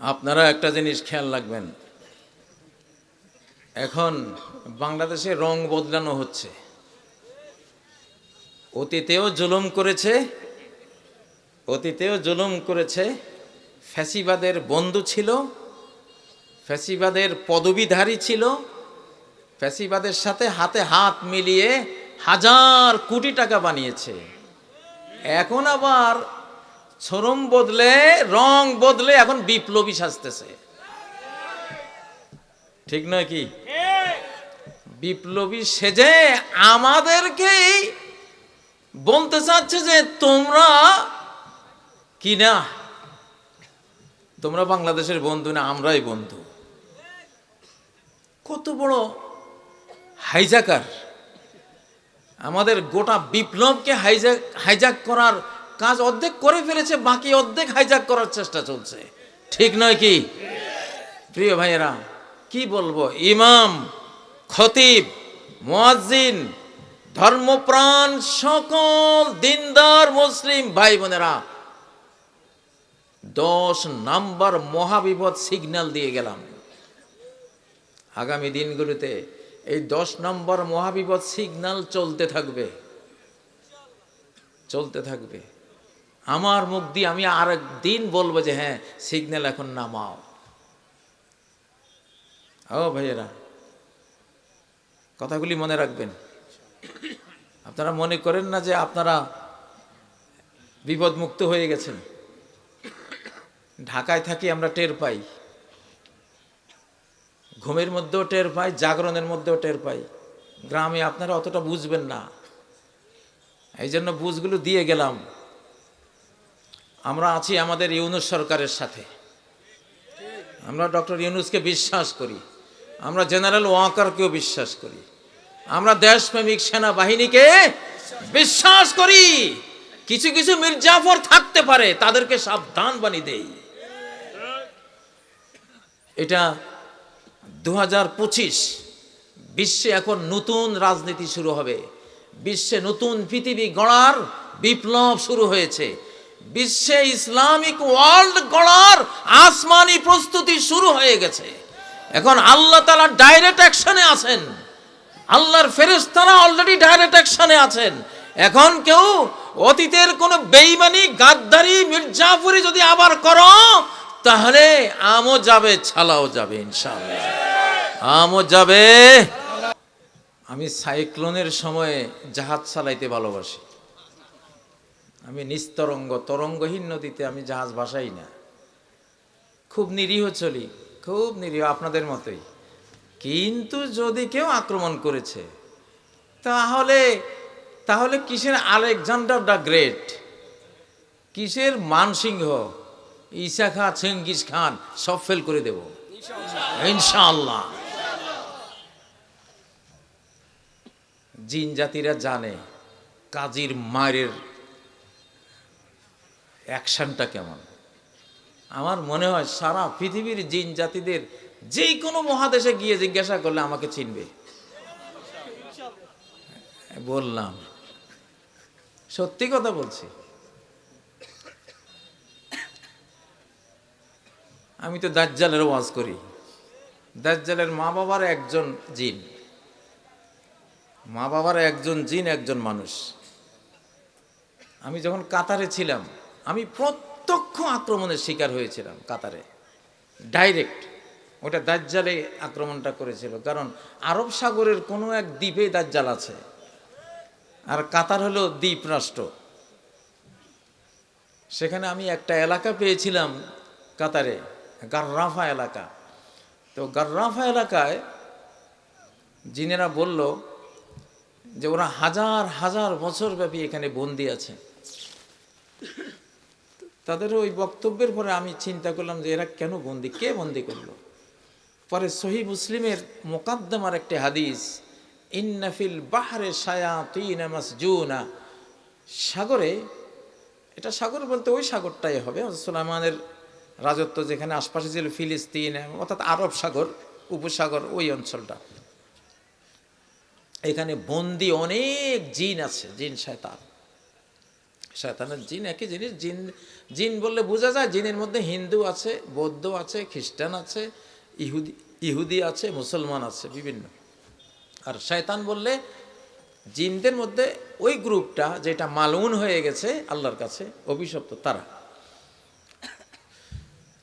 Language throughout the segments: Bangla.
আপনারা একটা জিনিস খেয়াল রাখবেন। এখন বাংলাদেশে রং বদলানো হচ্ছে। অতীতেও জুলুম করেছে, অতীতেও জুলুম করেছে, ফ্যাসিবাদের বন্ধু ছিল, ফ্যাসিবাদের পদবীধারী ছিল, ফ্যাসিবাদের সাথে হাতে হাত মিলিয়ে হাজার কোটি টাকা বানিয়েছে। এখন আবার শোরুম বদলে, রং বদলে এখন বিপ্লবী সাজতেছে। ঠিক নয় কি? বিপ্লবী সেজে আমাদেরকেই বলতে চাচ্ছে যে তোমরা কি না? তোমরা বাংলাদেশের বন্ধু না, আমরাই বন্ধু। কত বড় হাইজাকার। আমাদের গোটা বিপ্লবকে হাইজ্যাক হাইজ্যাক করার কাজ অর্ধেক করে ফেলেছে, বাকি অর্ধেক হাইজ্যাক করার চেষ্টা চলছে। ঠিক নয় কি? প্রিয় ভাইয়েরা, কি বলব? ইমাম, খতিব, মুয়াজ্জিন, ধর্মপ্রাণ সকল দিনদার মুসলিম ভাই বোনেরা দশ নাম্বার মহাবিপদ সিগন্যাল দিয়ে গেলাম। আগামী দিনগুলোতে এই দশ নম্বর মহাবিপদ সিগন্যাল চলতে থাকবে। চলতে থাকবে। আমার মুখ দিয়ে আমি আর দিন বলব যে হ্যাঁ সিগন্যাল এখন নামাও। ও ভাইয়েরা, কথাগুলি মনে রাখবেন। আপনারা মনে করেন না যে আপনারা বিপদমুক্ত হয়ে গেছেন। ঢাকায় থাকি আমরা টের পাই। ঘুমের মধ্যেও টের পাই, জাগরণের মধ্যেও টের পাই। গ্রামে আপনারা অতটা বুঝবেন না। এই জন্য বুঝগুলো দিয়ে গেলাম। আমরা আছি আমাদের ইউনুস সরকারের সাথে। আমরা ডক্টর ইউনুসকে বিশ্বাস করি। আমরা জেনারেল ওয়াকারকেও বিশ্বাস করি। আমরা দেশপ্রেমিক সেনাবাহিনীকে বিশ্বাস করি। কিছু কিছু মির্জাফর থাকতে পারে, তাদেরকে সাবধান বানিয়ে দেই। এটা দু বিশ্বে এখন নতুন রাজনীতি শুরু হবে। বিশ্বে নতুন পৃথিবী গড়ার বিপ্লব শুরু হয়েছে। বিশ্বে ইসলামিক ওয়ার্ল্ড গড়ার আসমানি প্রস্তুতি শুরু হয়ে গেছে। এখন আল্লাহ তালা ডাইরেক্ট অ্যাকশনে আছেন। আল্লাহর ফেরেস্তারা অলরেডি ডাইরেক্ট অ্যাকশনে আছেন। এখন কেউ অতীতের কোনো বেইমানি গাদ্দারি, মির্জাফরি যদি আবার করো, তাহলে আমও যাবে, ছালাও যাবে, ইনশাআল্লাহ। আমও যাবে। আমি সাইক্লোনের সময়ে জাহাজ চালাইতে ভালোবাসি। আমি নিস্তরঙ্গ, তরঙ্গহীন নদীতে আমি জাহাজ ভাসাই না। খুব নিরীহ চলি, খুব নিরীহ আপনাদের মতোই। কিন্তু যদি কেউ আক্রমণ করেছে, তাহলে তাহলে কিসের আলেকজান্ডার দ্য গ্রেট? কিসের মানসিংহ? ঈসা খা চেঙ্গিস খান, সব ফেল করে দেব। ইনশাআল্লাহ। জিন জাতিরা জানে, কাজীর মায়ের অ্যাকশনটা কেমন? আমার মনে হয় সারা পৃথিবীর জিন জাতিদের যে কোনো মহাদেশে গিয়ে জিজ্ঞাসা করলে আমাকে চিনবে। বললাম। সত্যি কথা বলছি। আমি তো দাজ্জালের ওয়াজ করি। দাজ্জালের মা বাবার একজন জিন। মা বাবার একজন জিন, একজন মানুষ। আমি যখন কাতারে ছিলাম আমি প্রত্যক্ষ আক্রমণের শিকার হয়েছিলাম কাতারে। ডাইরেক্ট ওটা দাজ্জালে আক্রমণটা করেছিল। কারণ আরব সাগরের কোনো এক দ্বীপে দাজ্জাল আছে। আর কাতার হলো দ্বীপ রাষ্ট্র। সেখানে আমি একটা এলাকা পেয়েছিলাম কাতারে, গার্রাফা এলাকা। তো গার্রাফা এলাকায় জিনেরা বলল যে ওরা হাজার হাজার বছর ব্যাপী এখানে বন্দি আছে। তাদের ওই বক্তব্যের পরে আমি চিন্তা করলাম যে এরা কেন বন্দি? কে বন্দি করল? পরে সহি মুসলিমের মোকাদ্দমার একটি হাদিস ইন্নাফিল বাহারে সায়া তুইনা মাসজুনা। সাগরে, এটা সাগর বলতে ওই সাগরটাই হবে সুলাইমানের রাজত্ব যেখানে আশপাশে ছিল ফিলিস্তিন অর্থাৎ আরব সাগর, উপসাগর, ওই অঞ্চলটা। এখানে বন্দি অনেক জিন আছে, জিন, শয়তান। শয়তানের জিন একই জিনিস, জিন জিন বললে বোঝা যায় জিনের মধ্যে হিন্দু আছে, বৌদ্ধ আছে, খ্রিস্টান আছে, ইহুদি ইহুদি আছে, মুসলমান আছে, বিভিন্ন। আর শয়তান বললে জিনদের মধ্যে ওই গ্রুপটা যেটা মালুন হয়ে গেছে আল্লাহর কাছে, অভিশপ্ত তারা।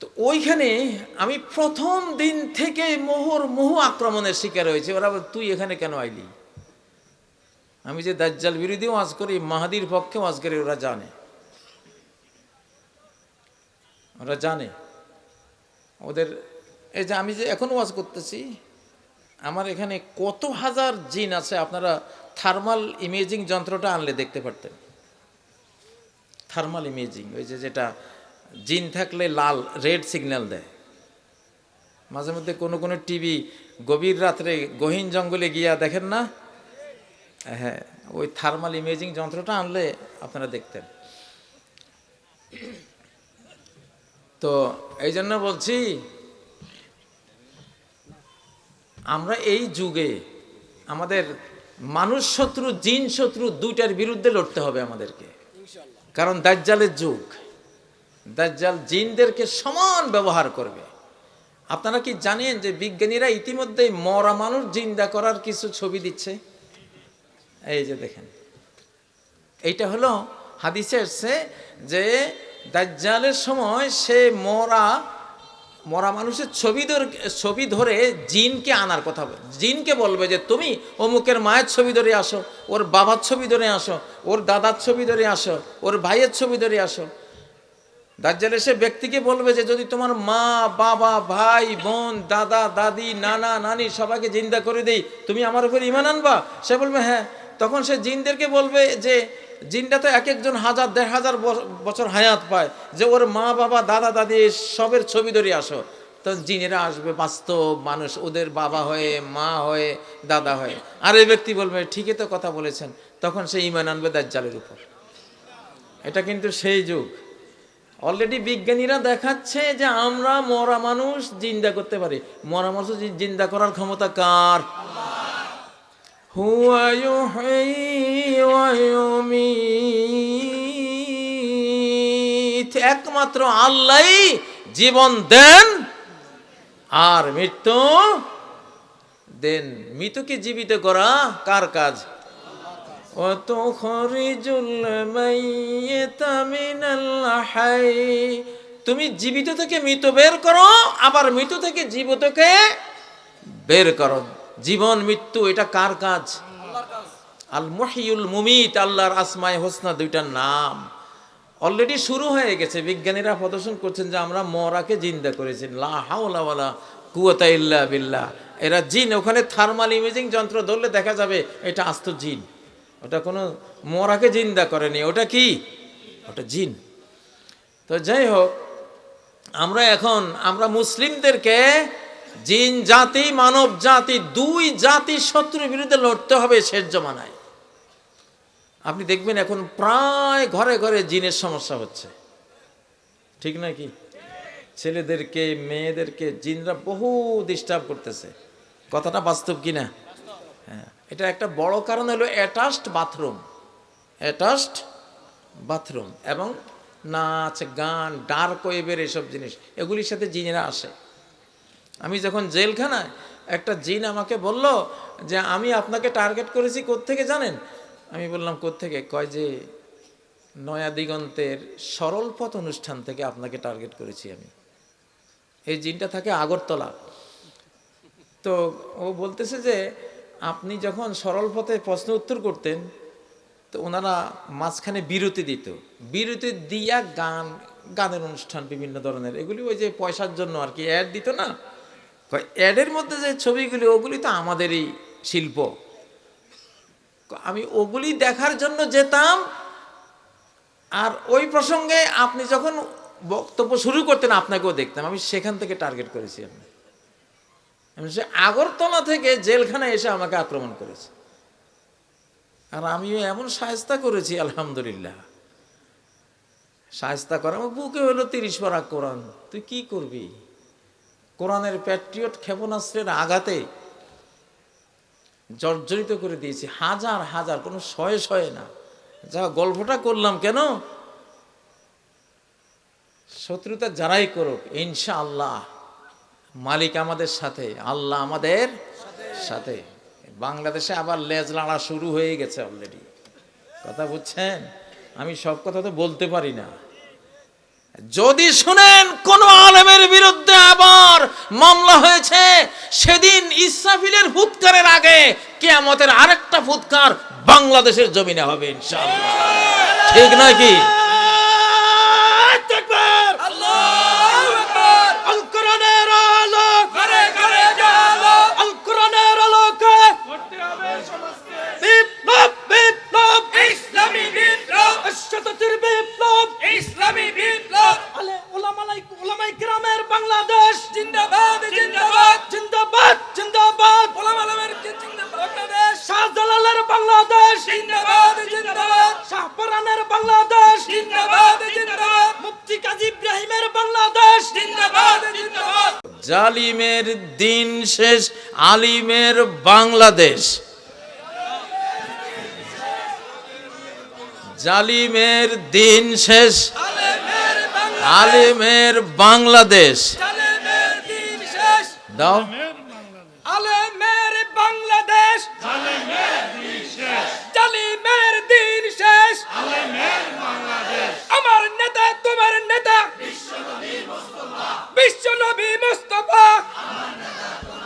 তো ওইখানে আমি প্রথম দিন থেকে মোহর, মোহ আক্রমণের শিকার হয়েছে। ওরা তুই এখানে কেন আইলি? আমি যে দাজ্জাল বিরোধী ওয়াজ করি, মাহাদির পক্ষে ওয়াজ করি, ওরা জানে। ওরা জানে। ওদের, এই যে আমি যে এখন ওয়াজ করতেছি, আমার এখানে কত হাজার জিন আছে, আপনারা থার্মাল ইমেজিং যন্ত্রটা আনলে দেখতে পারতেন। থার্মাল ইমেজিং, ওই যে যেটা জিন থাকলে লাল, রেড সিগন্যাল দেয়। মাঝে মধ্যে কোনো কোনো টিভি গভীর রাত্রে গহীন জঙ্গলে গিয়া দেখেন না হ্যাঁ ওই থার্মাল ইমেজিং যন্ত্রটা আনলে আপনারা দেখতেন। তো এই জন্য বলছি আমরা এই যুগে আমাদের মানুষ শত্রু জিন শত্রু দুইটার বিরুদ্ধে লড়তে হবে আমাদেরকে। কারণ দাজ্জালের যুগ দাজ্জাল জিনদেরকে সমান ব্যবহার করবে। আপনারা কি জানেন যে বিজ্ঞানীরা ইতিমধ্যে মরা মানুষ জিন্দা করার কিছু ছবি দিচ্ছে? এই যে দেখেন। এইটা হলো হাদিসে এসছে যে দাজ্জালের সময় সে মরা মরা মানুষের ছবি ধরে ছবি ধরে জিনকে আনার কথা বলে। জিনকে বলবে যে, তুমি অমুকের মায়ের ছবি ধরে আসো, ওর বাবার ছবি ধরে আসো, ওর দাদার ছবি ধরে আসো, ওর ভাইয়ের ছবি ধরে আসো। দাজ্জাল এসে ব্যক্তিকে বলবে যে, যদি তোমার মা, বাবা, ভাই, বোন, দাদা, দাদি, নানা, নানি সবাইকে জিন্দা করে দেই, তুমি আমার উপর ইমান আনবা? সে বলবে হ্যাঁ। তখন সে জিনদেরকে বলবে যে, জিনটা তো এক একজন হাজার, দেড় হাজার বছর হায়াত পায়, যে ওর মা, বাবা, দাদা, দাদি সবের ছবি ধরে আসো। তখন জিনেরা আসবে, বাস্তব মানুষ, ওদের বাবা হয়ে, মা হয়ে, দাদা হয়ে। আর এই ব্যক্তি বলবে, ঠিকই তো কথা বলেছেন। তখন সে ইমান আনবে দাজ্জালের উপর। এটা কিন্তু সেই যুগ। অলরেডি বিজ্ঞানীরা দেখাচ্ছে যে আমরা মরা মানুষ জিন্দা করতে পারি। মরা মানুষ জিন্দা করার ক্ষমতা কার? হুয়া ইউহয়ী ওয়া ইউমীত। একমাত্র আল্লাহই জীবন দেন আর মৃত্যু দেন মৃতকে জীবিত করা কার কাজ وتخرج الميت من الحي তুমি জীবিত থেকে মৃত বের করো আবার মৃত থেকে জীবিতকে বের করো জীবন মৃত্যু এটা কার কাজ? আল মহিউল মুমিত আল্লাহর আসমায় হোসনা দুইটার নাম। অলরেডি শুরু হয়ে গেছে। বিজ্ঞানীরা প্রদর্শন করছেন যে আমরা মরাকে জিন্দা করেছি। লা কুয়াতা ইল্লা বিল্লাহ। এরা জিন। ওখানে থার্মাল ইমেজিং যন্ত্র ধরলে দেখা যাবে এটা আস্ত জিন। ওটা কোনো মরাকে জিন্দা করেনি। ওটা কি? ওটা জিন। তো যাই হোক আমরা এখন আমরা মুসলিমদেরকে জিন জাতি, মানব জাতি, দুই জাতি শত্রুর বিরুদ্ধে লড়তে হবে শেষ জমানায়। আপনি দেখবেন এখন প্রায় ঘরে ঘরে জিনের সমস্যা হচ্ছে। ঠিক নাকি? ছেলেদেরকে, মেয়েদেরকে জিনরা বহু ডিস্টার্ব করতেছে। কথাটা বাস্তব কিনা? হ্যাঁ এটা একটা বড় কারণ হলো অ্যাটাচড বাথরুম অ্যাটাচড বাথরুম এবং নাচ গান ডার্ক ওয়েবের এসব জিনিস। এগুলির সাথে জিনেরা আসে। আমি যখন জেলখানায় একটা জিন আমাকে বলল যে, আমি আপনাকে টার্গেট করেছি কোত্থেকে জানেন? আমি বললাম, কোত্থেকে? কয় যে, নয়া দিগন্তের সরল পথ অনুষ্ঠান থেকে আপনাকে টার্গেট করেছি আমি। এই জিনটা থাকে আগরতলা। তো ও বলতেছে যে, আপনি যখন সরল পথে প্রশ্ন উত্তর করতেন, তো ওনারা মাঝখানে বিরতি দিত। বিরতি দিয়া গান, গানের অনুষ্ঠান বিভিন্ন ধরনের। এগুলি ওই যে পয়সার জন্য আর কি অ্যাড দিত না? অ্যাডের মধ্যে যে ছবিগুলি, ওগুলি তো আমাদেরই শিল্প। আমি ওগুলি দেখার জন্য যেতাম আর ওই প্রসঙ্গে আপনি যখন বক্তব্য শুরু করতেন, আপনাকেও দেখতাম। আমি সেখান থেকে টার্গেট করেছি আমি সে আগরতলা থেকে জেলখানায় এসে আমাকে আক্রমণ করেছে। আর আমিও এমন সায়স্তা করেছি, আলহামদুলিল্লাহ। সায়স্তা করা আমার বুকে হলো তিরিশ পারা কোরআন। তুই কি করবি? কোরআনের প্যাট্রিয়ট ক্ষেপণাস্ত্রের আঘাতে জর্জরিত করে দিয়েছি। হাজার হাজার, কোনো শয়ে শয়ে না। যা গল্পটা করলাম কেন? শত্রুতা যারাই করুক ইনশা আল্লাহ মালিক আমাদের সাথে, আল্লাহ আমাদের সাথে। বাংলাদেশে আবার লেজ লাড়া শুরু হয়ে গেছে অলরেডি কথা বুঝছেন? আমি সব কথা তো বলতে পারি না। যদি শুনেন কোন আলেমের বিরুদ্ধে আবার মামলা হয়েছে। সেদিন ইসরাফিলের ফুৎকারের আগে কেয়ামতের আরেকটা ফুৎকার বাংলাদেশের জমিনে হবে, ইনশাআল্লাহ। ঠিক নাকি আল বাংলাদেশ জিন্দাবাদ জিন্দাবাদ। শাহপরানের বাংলাদেশ জিন্দাবাদ জিন্দাবাদ। মুফতি কাজী ইব্রাহিমের বাংলাদেশ জিন্দাবাদ জিন্দাবাদ। জালিমের দিন শেষ আলিমের বাংলাদেশ। জালিমের দিন শেষ আলিমের বাংলাদেশ। আলেমের দিন শেষ। দাও। নবী মুস্তফা